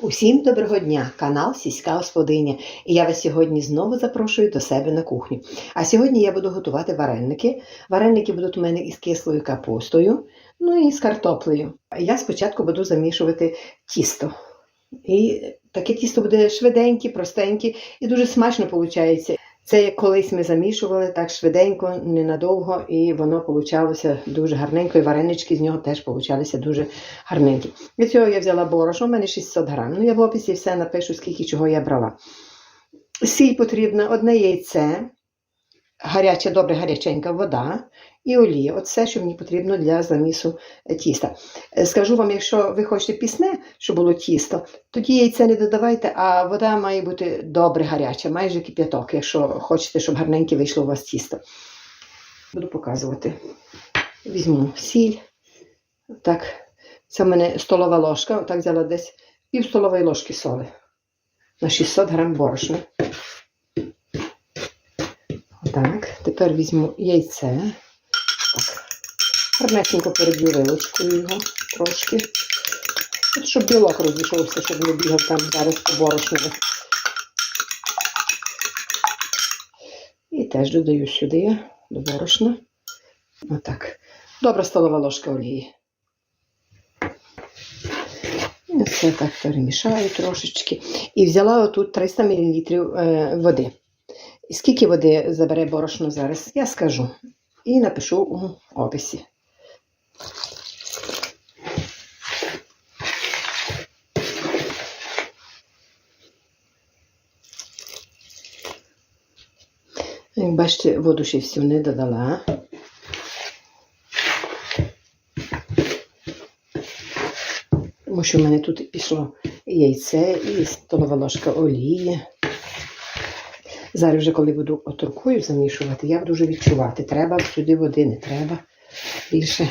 Усім доброго дня! Канал Сільська Господиня. І я вас сьогодні знову запрошую до себе на кухню. А сьогодні я буду готувати вареники. Вареники будуть у мене із кислою капустою, ну і з картоплею. Я спочатку буду замішувати тісто. І таке тісто буде швиденьке, простеньке і дуже смачно виходить. Це колись ми замішували так швиденько, ненадовго, і воно получалося дуже гарненько, і варенички з нього теж получалися дуже гарненькі. Від цього я взяла борошно, у мене 600 грам. Ну, я в описі все напишу, скільки чого я брала. Сіль потрібна, одне яйце, гаряча, добре гаряченька вода і олія. Все, що мені потрібно для замісу е, тіста. Е, Скажу вам, якщо ви хочете пісне, щоб було тісто, тоді яйце не додавайте, а вода має бути добре гаряча, майже кип'яток, якщо хочете, щоб гарненьке вийшло у вас тісто. Буду показувати. Візьму сіль. Так, це в мене столова ложка. Отак взяла десь пів столової ложки соли на 600 грам борошна. Отак. Тепер візьму яйце. Гарнесенько переб'ю вилочкою його трошки. От щоб білок розійшовся, щоб не бігав там зараз по борошнові. І теж додаю сюди до борошна. Отак. Добра столова ложка олії. І Це так перемішаю трошечки. І взяла отут 300 мл води. І Скільки води забере борошно зараз, я скажу. І напишу у описі. Як бачите, воду ще всю не додала. Тому що в мене тут пішло яйце, і столова ложка олії. Зараз вже, коли буду оторкою замішувати, я буду вже відчувати, треба сюди води, не треба більше.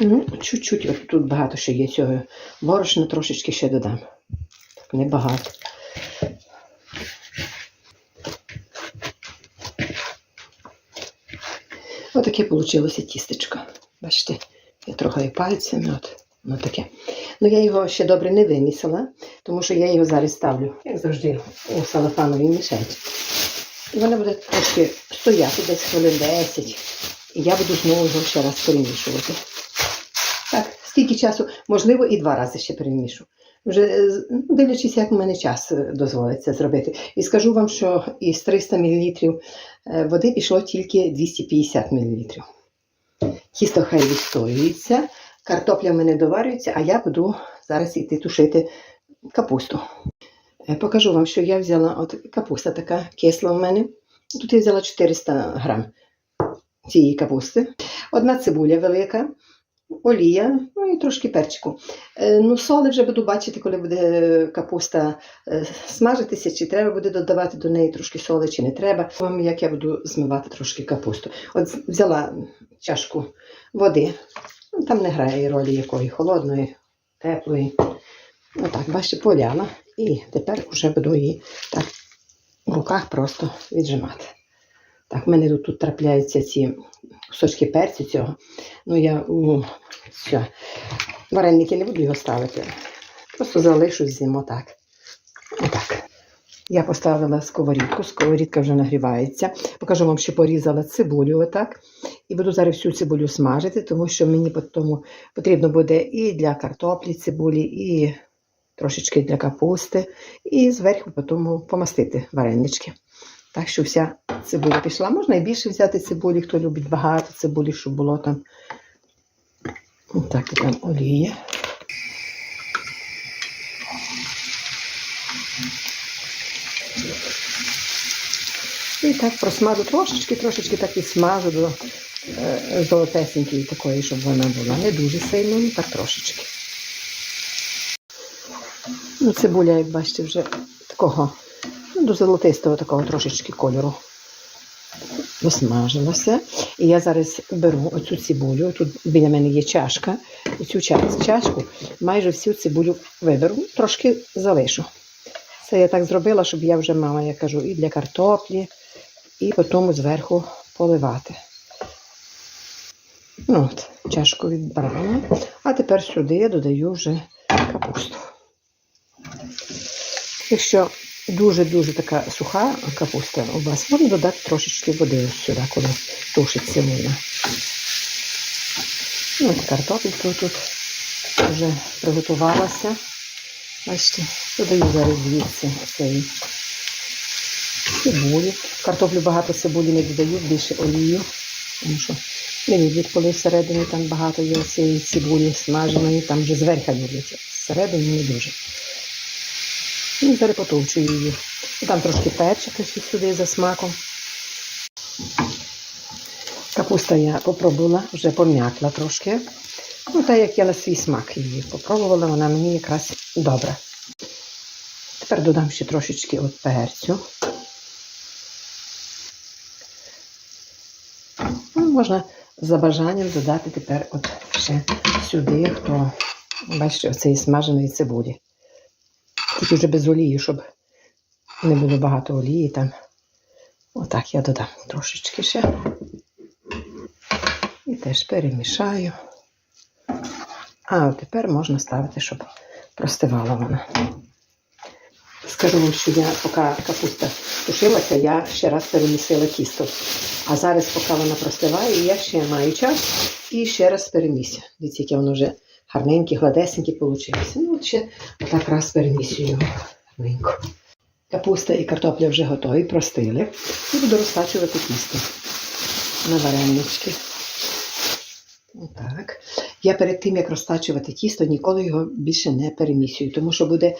Ну, чуть-чуть, от тут багато ще є цього борошна, трошечки ще додам. Так, небагато. Отаке вийшло тістечко. Бачите, я трогаю пальцями, от воно таке. Ну, я його ще добре не вимісила, тому що я його зараз ставлю, як завжди, у салафановій мішечці. І воно буде трошки стояти десь хвилин 10. І я буду знову його ще раз перемішувати. Так, стільки часу, можливо, і два рази ще перемішу. Вже е, ну, дивлячись, як в мене час е, дозволить це зробити. І скажу вам, що із 300 мл води пішло тільки 250 мл. Тісто хай відстоюється, картопля в мене доварюється, а я буду зараз йти тушити капусту. Е, Покажу вам, що я взяла от капуста така кисла в мене. Тут я взяла 400 грам цієї капусти. Одна цибуля велика, олія, ну і трошки перчику. Е, Ну, соли вже буду бачити, коли буде капуста е, смажитися, чи треба буде додавати до неї трошки соли, чи не треба. Вам як я буду змивати трошки капусту. От взяла чашку води. Ну, Там не грає ролі якої холодної, теплої. Отак, бачите, поляла. І тепер вже буду її так в руках просто віджимати. Так, в мене тут, трапляються ці кусочки перцю цього. Ну, я у все. вареники не буду його ставити. Просто залишу з'їмо так. Отак. Я поставила сковорідку, сковорідка вже нагрівається. Покажу вам, що порізала цибулю отак. І буду зараз всю цибулю смажити, тому що мені потім потрібно буде і для картоплі цибулі, і трошечки для капусти, і зверху потім помастити варенички. Так що вся цибуля пішла. Можна і більше взяти цибулі, хто любить багато цибулі, щоб було там. Так, і там олія. І так просмажу трошечки, трошечки так і смажу до е, золотесенької такої, щоб вона була. Не дуже сильно, ну так трошечки. Ну, цибуля, як бачите, вже такого, ну, до золотистого такого трошечки кольору досмажилося. І я зараз беру оцю цибулю. Тут біля мене є чашка. Оцю ча- чашку майже всю цибулю виберу, трошки залишу. Це я так зробила, щоб я вже мала, я кажу, і для картоплі, і потім зверху поливати. Ну, от, чашку відбрала. А тепер сюди я додаю вже капусту. Якщо дуже-дуже така суха капуста у вас, можна додати трошечки води сюди, коли тушиться вона. Ну, от тут вже приготувалася. Бачите, додаю зараз звідси цей цибулі. Картоплю багато цибулі не додаю, більше олію, тому що не люблять, коли всередині там багато є цієї цибулі смаженої, там вже зверху люблять, всередині не дуже. І зараз потовчую її. І Там трошки перчика сюди за смаком. Капуста я попробувала, вже пом'якла трошки. Ну, та як я на свій смак її попробувала, вона мені якраз добра. Тепер додам ще трошечки от перцю. Ну, можна за бажанням додати тепер от ще сюди, хто бачите, оцеї смаженої цибулі. Тільки вже без олії, щоб не було багато олії там. Отак я додам трошечки ще. І теж перемішаю. А тепер можна ставити, щоб простивала вона. Скажу вам, що я, поки капуста тушилася, я ще раз перемісила тісто. А зараз, поки вона простиває, я ще маю час і ще раз перемісю. Дивіться, яке воно вже гарненьке, гладесеньке вийшло. Ну, от ще так раз перемісю його гарненько. Капуста і картопля вже готові, простили. І буду розтачувати тісто на варенички. Отак. Я перед тим, як розтачувати тісто, ніколи його більше не перемісюю, тому що буде,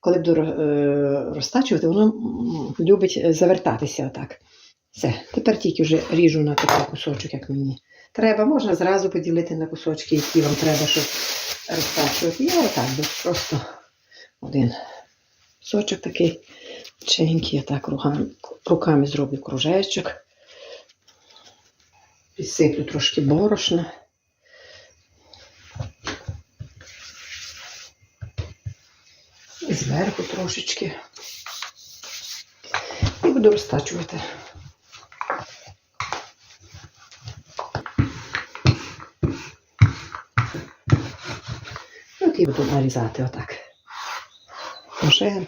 коли буду е, розтачувати, воно любить завертатися отак. Все. Тепер тільки вже ріжу на такий кусочок, як мені треба. Можна зразу поділити на кусочки, які вам треба, щоб розтачувати. Я отак би просто один кусочок такий ченький, я так руками зроблю кружечок. Підсиплю трошки борошна. І зверху трошечки. І буду розтачувати. І буду нарізати отак. Вже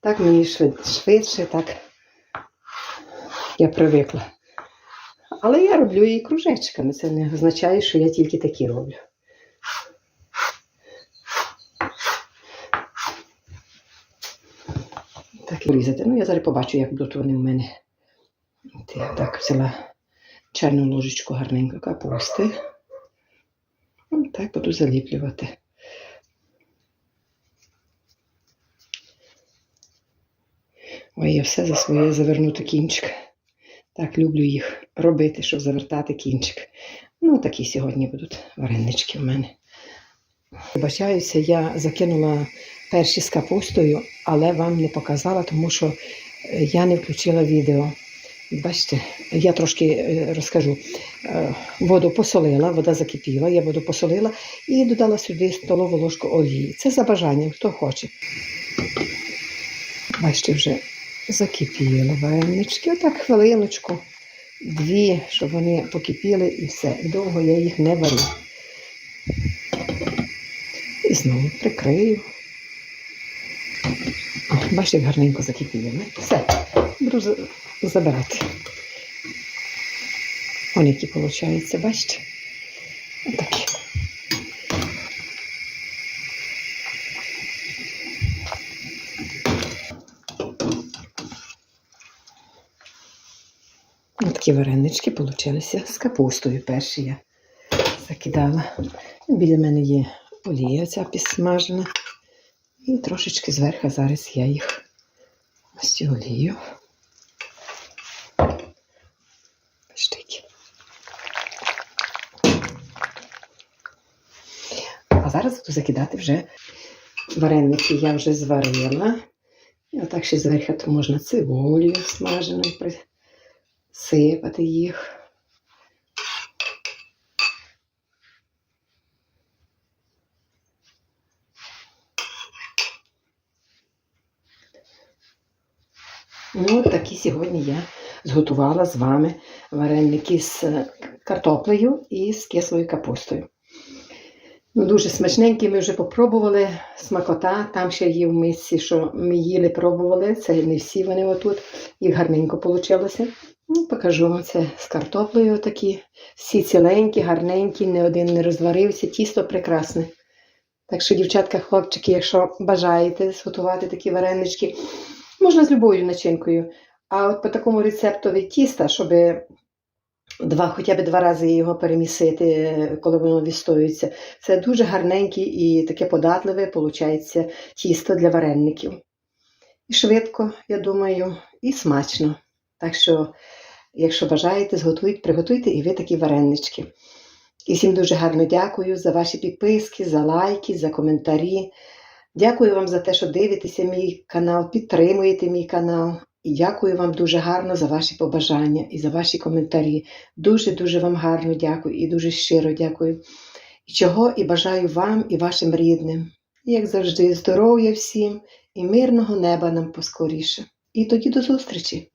так мені швидше, так я привикла. Але я роблю її кружечками. Це не означає, що я тільки такі роблю. Так, і різати. Ну, я зараз побачу, як будуть вони в мене. От я так взяла чайну ложечку гарненько капусти. Ну, так буду заліплювати. Ой, я все за своє завернути кінчик. Так, люблю їх робити, щоб завертати кінчик. Ну, такі сьогодні будуть варенички в мене. Вибачаюся, я закинула перші з капустою, але вам не показала, тому що е, я не включила відео. Бачите, я трошки е, розкажу. Е, Воду посолила, вода закипіла, я воду посолила і додала сюди столову ложку олії. Це за бажанням, хто хоче. Бачите, вже закипіли варенички. Отак хвилиночку, дві, щоб вони покипіли і все. Довго я їх не варю. І знову прикрию. О, бачите, як гарненько закипіли. Все, буду забирати. Ось які виходить, бачите? Отакі. Такі варенички получилися з капустою. Перші я закидала. Біля мене є олія ця підсмажена. І трошечки зверху зараз я їх цю олію. А зараз буду закидати вже вареники я вже зварила. І отак ще зверху можна цибулею смаженою присипати їх. Ну, такі сьогодні я зготувала з вами вареники з картоплею і з кислою капустою. Ну, дуже смачненькі, ми вже попробували смакота. Там ще є в мисці, що ми їли, пробували. Це не всі вони отут. Їх гарненько вийшло. Ну, покажу вам це з картоплею такі. Всі ціленькі, гарненькі, не один не розварився. Тісто прекрасне. Так що, дівчатка, хлопчики, якщо бажаєте зготувати такі варенички, можна з любою начинкою. А от по такому рецептові тіста, щоб два, хоча б два рази його перемісити, коли воно відстоюється, це дуже гарненьке і таке податливе, виходить, тісто для вареників. І швидко, я думаю, і смачно. Так що, якщо бажаєте, зготуйте, приготуйте і ви такі варенички. І всім дуже гарно дякую за ваші підписки, за лайки, за коментарі. Дякую вам за те, що дивитеся мій канал, підтримуєте мій канал. І дякую вам дуже гарно за ваші побажання і за ваші коментарі. Дуже-дуже вам гарно дякую і дуже щиро дякую. І чого і бажаю вам і вашим рідним. І, Як завжди, здоров'я всім і мирного неба нам поскоріше. І тоді до зустрічі!